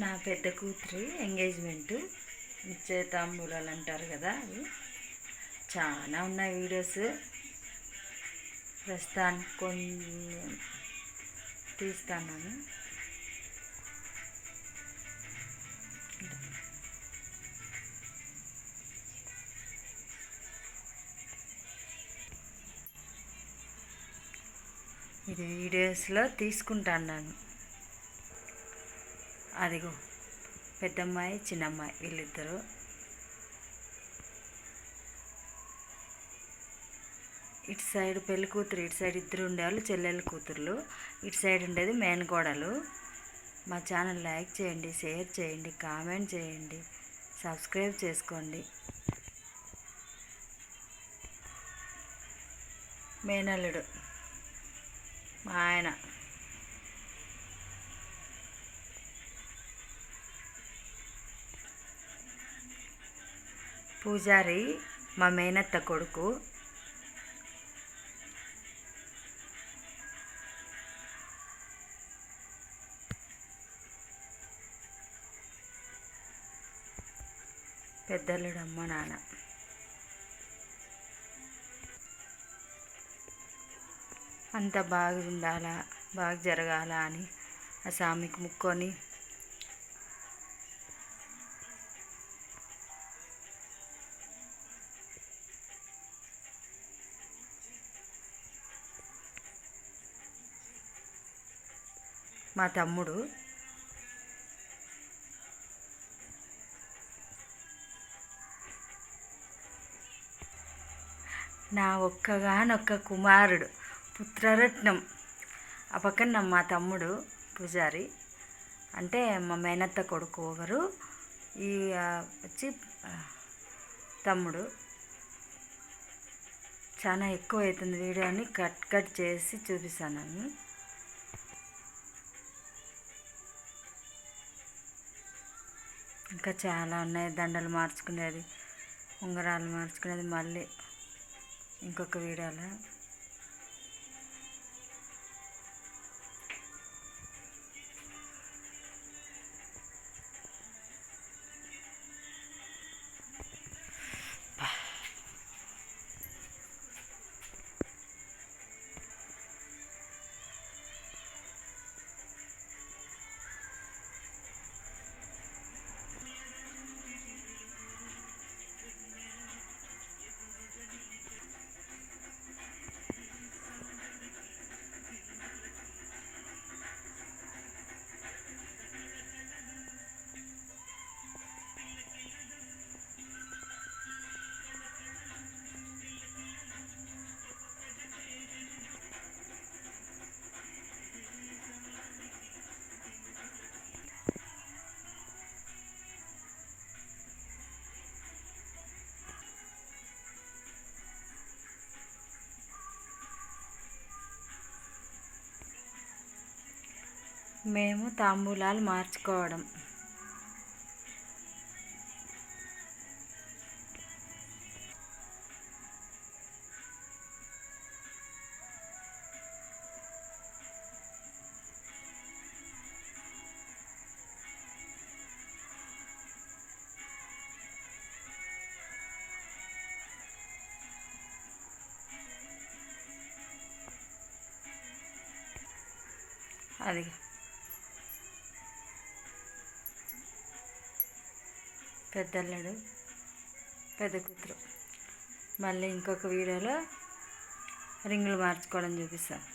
నా పెద్ద కూతురి ఎంగేజ్మెంటు ఇచ్చే తాంబూలాలు అంటారు కదా అవి. చాలా ఉన్నాయి వీడియోస్. ప్రస్తుతానికి కొన్ని తీస్తాను ఇది వీడియోస్లో తీసుకుంటాను అదిగో పెద్దమ్మాయి చిన్నమ్మాయి వీళ్ళిద్దరూ. ఇటు సైడ్ పెళ్ళి కూతురు ఇటు సైడ్ ఇద్దరు ఉండేవాళ్ళు చెల్లెళ్ళ కూతుర్లు. ఇటు సైడ్ ఉండేది మేనకోడలు మా ఛానల్ లైక్ చేయండి షేర్ చేయండి కామెంట్ చేయండి సబ్స్క్రైబ్ చేసుకోండి. మేనల్లుడు మా ఆయన. పూజారి మా మేనత్త కొడుకు. పెద్దలుడమ్మ నాన్న. అంత బాగా ఉండాలా బాగా జరగాల అని ఆ స్వామికి ముక్కొని మా తమ్ముడు. నా ఒక్కగానొక్క కుమారుడు పుత్రరత్నం. ఆ పక్కన మా తమ్ముడు పూజారి. అంటే మా మేనత్త కొడుకు ఒకరు. ఈ వచ్చి తమ్ముడు. చాలా ఎక్కువ అవుతుంది వీడియోని కట్ కట్ చేసి చూపిస్తాను. ఇంకా చాలా ఉన్నాయి. దండలు మార్చుకునేది ఉంగరాలు మార్చుకునేది మళ్ళీ ఇంకొక వీడియోలో. మేము తాంబూలాలు మార్చుకోవడం. అది పెద్దల్లుడు పెద్ద కూతురు. మళ్ళీ ఇంకొక వీడియోలో రింగులు మార్చుకోవడం చూపిస్తాను